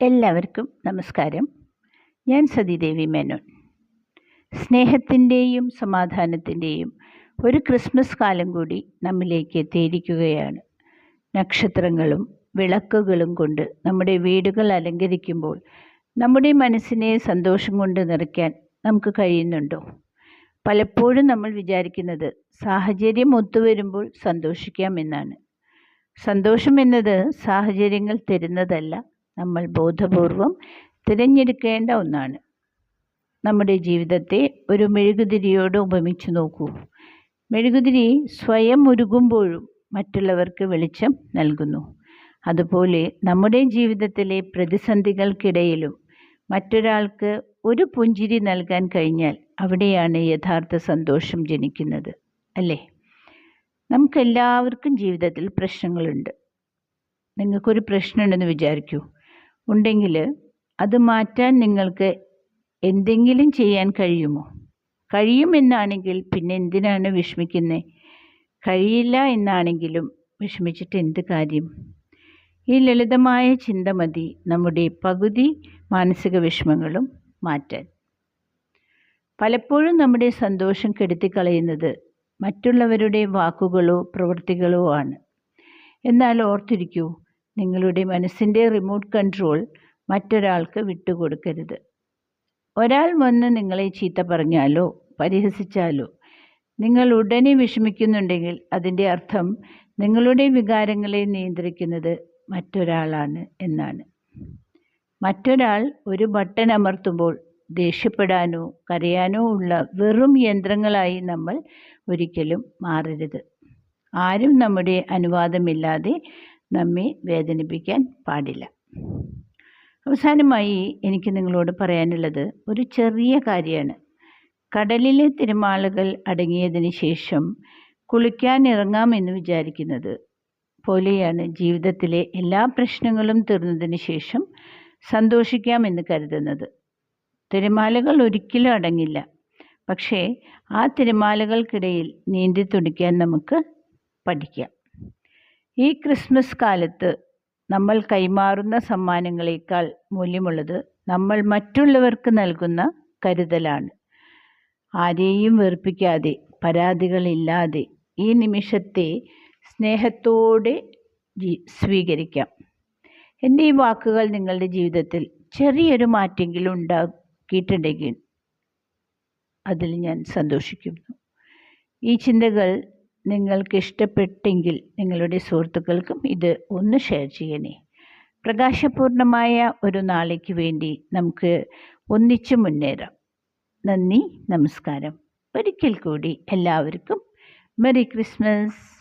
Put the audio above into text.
എല്ലാവർക്കും നമസ്കാരം. ഞാൻ സതീദേവി മേനോൻ. സ്നേഹത്തിന്റെയും സമാധാനത്തിന്റെയും ഒരു ക്രിസ്മസ് കാലം കൂടി നമ്മിലേക്ക് എത്തിയിരിക്കുകയാണ്. നക്ഷത്രങ്ങളും വിളക്കുകളും കൊണ്ട് നമ്മുടെ വീടുകൾ അലങ്കരിക്കുമ്പോൾ നമ്മുടെ മനസ്സിനെ സന്തോഷം കൊണ്ട് നിറയ്ക്കാൻ നമുക്ക് കഴിയുന്നുണ്ടോ? പലപ്പോഴും നമ്മൾ വിചാരിക്കുന്നത് സാഹചര്യം ഒത്തുവരുമ്പോൾ സന്തോഷിക്കാം എന്നാണ്. സന്തോഷം എന്നത് സാഹചര്യങ്ങൾ തരുന്നതല്ല നമ്മൾ ബോധപൂർവം തിരഞ്ഞെടുക്കേണ്ട ഒന്നാണ്. നമ്മുടെ ജീവിതത്തെ ഒരു മെഴുകുതിരിയോട് ഉപമിച്ചു നോക്കൂ. മെഴുകുതിരി സ്വയം ഉരുകുമ്പോഴും മറ്റുള്ളവർക്ക് വെളിച്ചം നൽകുന്നു. അതുപോലെ നമ്മുടെ ജീവിതത്തിലെ പ്രതിസന്ധികൾക്കിടയിലും മറ്റൊരാൾക്ക് ഒരു പുഞ്ചിരി നൽകാൻ കഴിഞ്ഞാൽ അവിടെയാണ് യഥാർത്ഥ സന്തോഷം ജനിക്കുന്നത് അല്ലേ? നമുക്കെല്ലാവർക്കും ജീവിതത്തിൽ പ്രശ്നങ്ങളുണ്ട്. നിങ്ങൾക്കൊരു പ്രശ്നമുണ്ടെന്ന് വിചാരിക്കൂ. ഉണ്ടെങ്കിൽ അത് മാറ്റാൻ നിങ്ങൾക്ക് എന്തെങ്കിലും ചെയ്യാൻ കഴിയുമോ? കഴിയുമെന്നാണെങ്കിൽ പിന്നെ എന്തിനാണ് വിഷമിക്കുന്നത് കഴിയില്ല എന്നാണെങ്കിലും വിഷമിച്ചിട്ട് എന്ത് കാര്യം? ഈ ലളിതമായ ചിന്ത മതി നമ്മുടെ പകുതി മാനസിക വിഷമങ്ങളും മാറ്റാൻ. പലപ്പോഴും നമ്മുടെ സന്തോഷം കെടുത്തിക്കളയുന്നത് മറ്റുള്ളവരുടെ വാക്കുകളോ പ്രവൃത്തികളോ ആണ്. എന്നാൽ ഓർത്തിരിക്കൂ നിങ്ങളുടെ മനസ്സിന്റെ റിമോട്ട് കൺട്രോൾ മറ്റൊരാൾക്ക് വിട്ടുകൊടുക്കരുത്. ഒരാൾ വന്ന് നിങ്ങളെ ചീത്ത പറഞ്ഞാലോ പരിഹസിച്ചാലോ നിങ്ങൾ ഉടനെ വിഷമിക്കുന്നുണ്ടെങ്കിൽ അതിന്റെ അർത്ഥം നിങ്ങളുടെ വികാരങ്ങളെ നിയന്ത്രിക്കുന്നത് മറ്റൊരാളാണ് എന്നാണ്. മറ്റൊരാൾ ഒരു ബട്ടൺ അമർത്തുമ്പോൾ ദേഷ്യപ്പെടാനോ കരയാനോ ഉള്ള വെറും യന്ത്രങ്ങളായി നമ്മൾ ഒരിക്കലും മാറരുത്. ആരും നമ്മുടെ അനുവാദമില്ലാതെ നമ്മെ വേദനിപ്പിക്കാൻ പാടില്ല. അവസാനമായി എനിക്ക് നിങ്ങളോട് പറയാനുള്ളത് ഒരു ചെറിയ കാര്യമാണ്. കടലിലെ തിരമാലകൾ അടങ്ങിയതിന് ശേഷം കുളിക്കാൻ ഇറങ്ങാമെന്ന് വിചാരിക്കുന്നത് പോലെയാണ് ജീവിതത്തിലെ എല്ലാ പ്രശ്നങ്ങളും തീർന്നതിന് ശേഷം സന്തോഷിക്കാമെന്ന് കരുതുന്നത്. തിരമാലകൾ ഒരിക്കലും അടങ്ങില്ല. പക്ഷേ ആ തിരമാലകൾക്കിടയിൽ നീന്തി തുടിക്കാൻ നമുക്ക് പഠിക്കാം. ഈ ക്രിസ്മസ് കാലത്ത് നമ്മൾ കൈമാറുന്ന സമ്മാനങ്ങളേക്കാൾ മൂല്യമുള്ളത് നമ്മൾ മറ്റുള്ളവർക്ക് നൽകുന്ന കരുതലാണ്. ആരെയും വെറുപ്പിക്കാതെ പരാതികളില്ലാതെ ഈ നിമിഷത്തെ സ്നേഹത്തോടെ സ്വീകരിക്കാം. എന്റെ ഈ വാക്കുകൾ നിങ്ങളുടെ ജീവിതത്തിൽ ചെറിയൊരു മാറ്റെങ്കിലും ഉണ്ടാക്കിയിട്ടുണ്ടെങ്കിൽ അതിൽ ഞാൻ സന്തോഷിക്കുന്നു. ഈ ചിന്തകൾ നിങ്ങൾക്ക് ഇഷ്ടപ്പെട്ടെങ്കിൽ നിങ്ങളുടെ സുഹൃത്തുക്കൾക്കും ഇത് ഒന്ന് ഷെയർ ചെയ്യണേ. പ്രകാശപൂർണമായ ഒരു നാളേക്ക് വേണ്ടി നമുക്ക് ഒന്നിച്ചു മുന്നേറാം. നന്ദി നമസ്കാരം. ഒരിക്കൽ കൂടി എല്ലാവർക്കും. Merry Christmas.